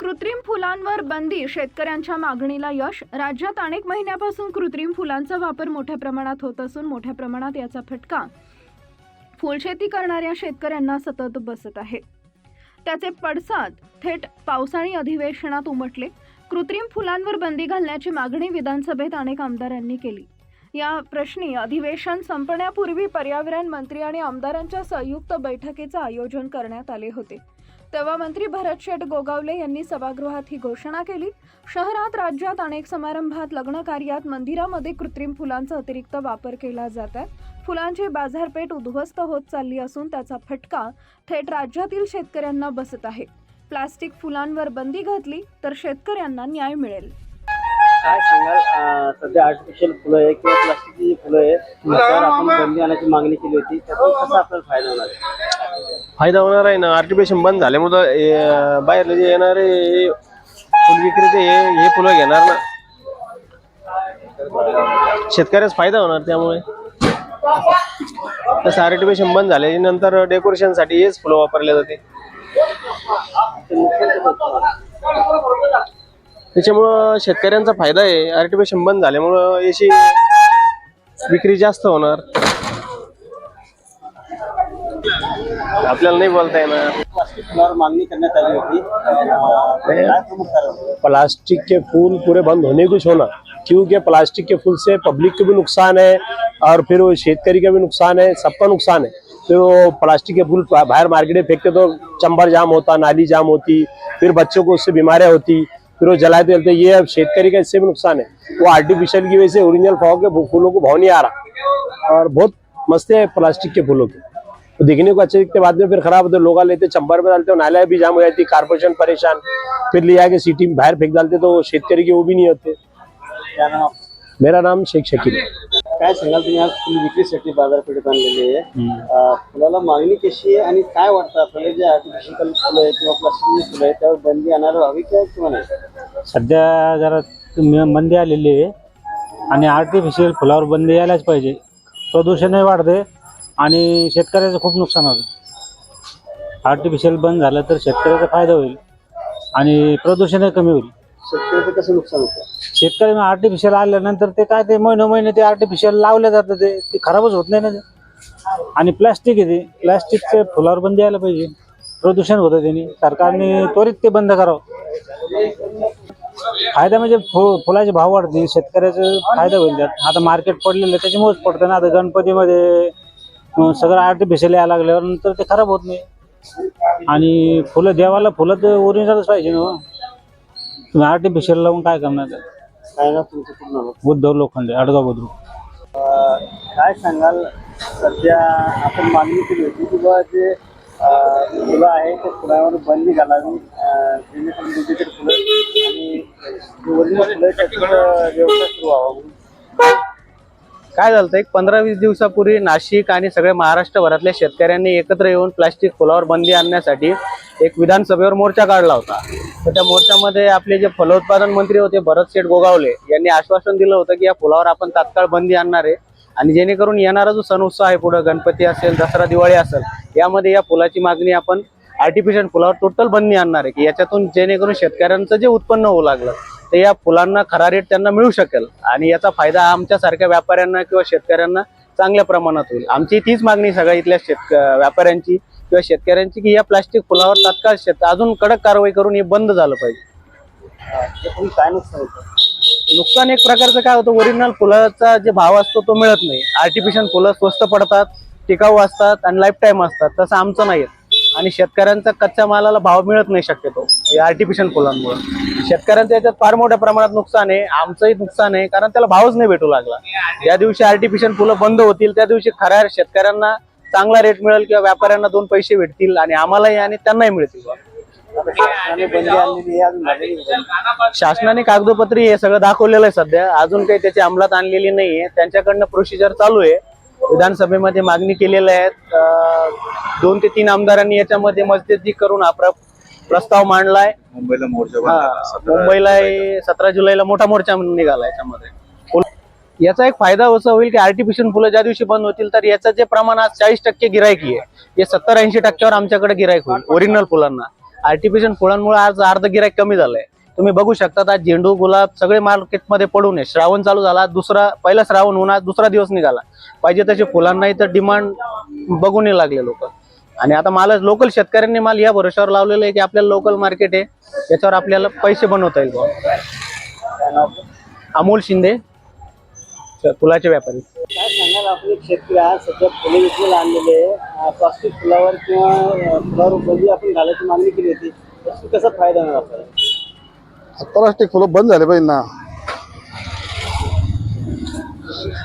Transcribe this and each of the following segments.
कृत्रिम फुलांवर बंदी. शेतकऱ्यांच्या मागणीला यश. राज्यात अनेक महिन्यापासून कृत्रिम फुलांचा वापर मोठ्या प्रमाणात होत असून मोठ्या प्रमाणात याचा फटका फुलशेती करणाऱ्या शेतकऱ्यांना सतत बसत आहे. त्याचे पडसाद थेट पावसाळी अधिवेशनात उमटले. कृत्रिम फुलांवर बंदी घालण्याची मागणी विधानसभेत अनेक आमदारांनी केली. या प्रश्नी अधिवेशन संपण्यापूर्वी पर्यावरण मंत्री आणि आमदारांच्या संयुक्त बैठकीचं आयोजन करण्यात आले होते. तेव्हा मंत्री भरत शेठ गोगावले यांनी सभागृहात ही घोषणा केली. शहरात राज्यात अनेक समारंभात लग्न कार्यात मंदिरामध्ये कृत्रिम फुलांचा अतिरिक्त वापर केला जात आहे. फुलांची बाजारपेठ उद्ध्वस्त होत चालली असून त्याचा फटका थेट राज्यातील शेतकऱ्यांना बसत आहे. प्लास्टिक फुलांवर बंदी घातली तर शेतकऱ्यांना न्याय मिळेल. काय सांगाल? सध्या आर्टिफिशियल फुलं आहे किंवा प्लास्टिकची फुलं आहे त्यावर आपण बंदी आणण्याची मागणी केली होती. त्यातून कसा आपल्याला फायदा होणार आहे? फायदा होणार आहे ना? आर्टिफिशियल बंद झाल्यामुळं बाहेरले जे येणारे हे फुल विक्रेते हे हे फुलं घेणार ना. शेतकऱ्यास फायदा होणार त्यामुळे. तसं आर्टिफिशियल बंद झाल्यानंतर डेकोरेशनसाठी हेच फुलं वापरले जाते. त्याच्यामुळं शेतकऱ्यांचा फायदा आहे. आर्टिफिशियल बंद झाल्यामुळं याची विक्री जास्त होणार. आपल्याला नाही बोलता येणार. प्लास्टिक मागणी करण्यात आली होती. प्लास्टिक के फूल पूरे बंद होने कुछ होना क्योंकि प्लास्टिक के फूल से पब्लिक को भी नुकसान है और फिर वो शेतकरी का भी नुकसान है सबका नुकसान है। वो प्लास्टिक के फूल बाहर मार्केट में फेंकते तो चंबर जाम होता नाली जाम होती फिर बच्चों को उससे बीमारियाँ होती फिर वो जलाते जलते ये अब शेतकारी का इससे भी नुकसान है। वो आर्टिफिशियल की वजह से ओरिजिनल भाव के फूलों को भाव नहीं आ रहा। और बहुत मस्त है प्लास्टिक के फूलों के। तो दिखने को अच्छे दिखते बाद में फिर खराब होते लोग लेते चंबर में डालते नाला भी जाम हो जाती कारपोरेशन परेशान। फिर ले आके सिटी में बाहर फेंक डालते तो शेतकरी के वो भी नहीं होते। क्या? मेरा नाम शेख शकील। है काय सांगाल तुम्ही? आज फुल विक्रीसाठी बाजारपेठेत आणलेली आहे. अं, फुलाला मागणी कशी आहे आणि काय वाटतं? आपल्याला जे आर्टिफिशियल फुलं आहे किंवा प्लास्टिकची फुलं आहे त्यावर बंदी आणायला हवी का किंवा नाही? सध्या जरा बंदी आलेली आहे आणि आर्टिफिशियल फुलावर बंदी यायलाच पाहिजे. प्रदूषणही वाढते आणि शेतकऱ्याचं खूप नुकसान होतं. आर्टिफिशियल बंद झालं तर शेतकऱ्याचा फायदा होईल आणि प्रदूषणही कमी होईल. शेतकऱ्याचं कसं नुकसान होतं? शेतकरी आर्टिफिशियल आल्यानंतर ते काय ते महिने महिने ते आर्टिफिशियल लावलं जातं ते. ते खराबच होत नाही ना ते. आणि प्लॅस्टिक आहे ते. प्लॅस्टिकच्या फुलावर बंदी यायला पाहिजे. प्रदूषण होतं त्यांनी. सरकारने त्वरित ते बंद करावं. फायदा म्हणजे फु फुलाचे भाव वाढतील. शेतकऱ्याचं फायदा होईल त्यात. आता मार्केट पडलेलं त्याच्यामुळेच पडतं ना. आता गणपतीमध्ये सगळं आर्टिफिशियल यायला लागल्यावर नंतर ते खराब होत नाही आणि फुलं देवाला फुलं तर ओरिजिनलच पाहिजे ना तुम्ही आर्टिफिशियल लावून काय करणार? काय ना तुमचं पूर्ण नाव? उद्धव लोखंडे अडगाव बुद्रुक अं, काय सांगाल सध्या आपण मागणी केली होती की बुवा जे अं, फुलं आहे ते फुलावर बंदी घालावी अं, जेणेकरून डुप्लिकेट फुलं आणि ओरिजिनल फुलं आहे त्याचा व्यवसाय सुरू व्हावा म्हणून. काय झालं एक पंधरा वीस दिवसापूर्वी नाशिक आणि सगळ्या महाराष्ट्रभरातल्या शेतकऱ्यांनी एकत्र येऊन प्लास्टिक फुलावर बंदी आणण्यासाठी एक विधानसभेवर मोर्चा काढला होता. तर त्या मोर्चामध्ये आपले जे फलोत्पादन मंत्री होते भरत शेठ गोगावले यांनी आश्वासन दिलं होतं की या फुलावर आपण तात्काळ बंदी आणणार आहे आणि जेणेकरून येणारा जो सण उत्सव आहे पुढे गणपती असेल दसरा दिवाळी असेल यामध्ये या फुलाची मागणी आपण आर्टिफिशियल फुलावर टोटल बंदी आणणार आहे की याच्यातून जेणेकरून शेतकऱ्यांचं जे उत्पन्न होऊ लागलं तर या फुलांना खरा रेट त्यांना मिळू शकेल. आणि याचा फायदा आमच्यासारख्या व्यापाऱ्यांना किंवा शेतकऱ्यांना चांगल्या प्रमाणात होईल. आमची तीच मागणी सगळ्या इथल्या शेतक व्यापाऱ्यांची किंवा शेतकऱ्यांची की या प्लास्टिक फुलावर तात्काळ शेत अजून कडक कारवाई करून हे बंद झालं पाहिजे. काय नुकसान होतं नुकसान एक प्रकारचं काय होतं ओरिजिनल फुलाचा जे भाव असतो तो मिळत नाही. आर्टिफिशियल फुलं स्वस्त पडतात टिकाऊ असतात आणि लाईफ टाईम असतात. तसं आमचं नाही आणि शेतकऱ्यांचा कच्च्या मालाला भाव मिळत नाही शक्यतो. आर्टिफिशियल फुलांमुळे. शेतकऱ्यांचं याच्यात फार मोठ्या प्रमाणात नुकसान आहे. आमचंही नुकसान आहे. कारण त्याला भावच नाही भेटू लागला. ज्या दिवशी आर्टिफिशियल फुलं बंद होतील त्या दिवशी खऱ्या शेतकऱ्यांना चांगला रेट मिळेल किंवा व्यापाऱ्यांना दोन पैसे भेटतील आणि आम्हालाही आणि त्यांनाही मिळतील. शासनाने कागदपत्री कागदोपत्री हे सगळं दाखवलेलं आहे सध्या. अजून काही त्याची अंमलात आणलेली नाहीये. त्यांच्याकडनं प्रोसिजर चालू आहे. विधानसभेमध्ये मागणी केलेल्या आहेत. दोन ते तीन आमदारांनी याच्यामध्ये मस्जिदी करून आपला प्रस्ताव मांडलाय. मुंबईला मोर्चा हा, मुंबईला सतरा जुलैला मोठा मोर्चा निघाला याच्यामध्ये. फुल- याचा एक फायदा असा होईल की आर्टिफिशियल फुलं ज्या दिवशी बंद होतील तर याचं जे प्रमाण आज चाळीस टक्के गिरायकी आहे. ते सत्तर ऐंशी टक्क्यावर आमच्याकडे गिरायक होईल ओरिजिनल फुलांना. आर्टिफिशियल फुलांमुळे आज अर्ध गिरायक कमी झालंय. तुम्ही बघू शकता आज झेंडू गुलाब सगळे मार्केटमध्ये पडून आहे. श्रावण चालू झाला दुसरा पहिला श्रावण होऊन आज दुसरा दिवस निघाला. पाहिजे तसे फुलांनाही तर डिमांड बघून लागले लोक. आणि आता माल लोकल शेतकऱ्यांनी माल या भरोशावर लावलेलं आहे की आपल्याला लोकल मार्केट आहे. त्याच्यावर आपल्याला पैसे बनवता येईल? अमोल शिंदे फुलाचे व्यापारी. काय सांगाल आपण एक शेतकरी? आज सध्या फुले आणलेले आहे. प्लास्टिक फुलावर किंवा फुलावर बंदी आपण घालायची मागणी केली होती. कसा फायदा आपल्याला? प्लास्टिक फुलं बंद झाले पाहिजे ना.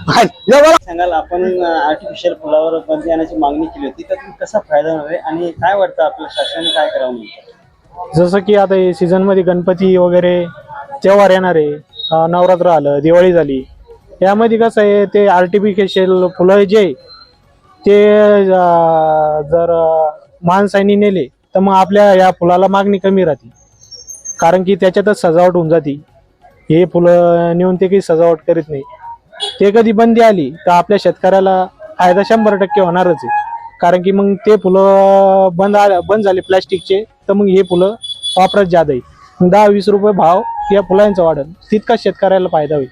सांगाल आपण आर्टिफिशियल फुलावर बंदी आणण्याची मागणी केली होती तर कसा फायदा मिळेल आणि काय वाटतं आपल्या शासनाने काय करावं जसं की आता सीझनमध्ये गणपती वगैरे त्योहार येणार आहे नवरात्र आलं दिवाळी झाली यामध्ये कसं आहे ते आर्टिफिशियल फुलं जे ते जर माणसांनी नेले तर मग आपल्या या फुलाला मागणी कमी राहते. कारण की त्याच्यातच सजावट होऊन जाते. हे फुलं नेऊन ते काही सजावट करीत नाही. ते कधी बंदी आली तर आपल्या शेतकऱ्याला फायदा शंभर टक्के होणारच आहे. कारण की मग ते फुलं बंद आ- बंद झाले प्लॅस्टिकचे तर मग हे फुलं वापरत जादा आहे दहा वीस रुपये भाव या फुलांचा वाढेल तितका शेतकऱ्याला फायदा होईल.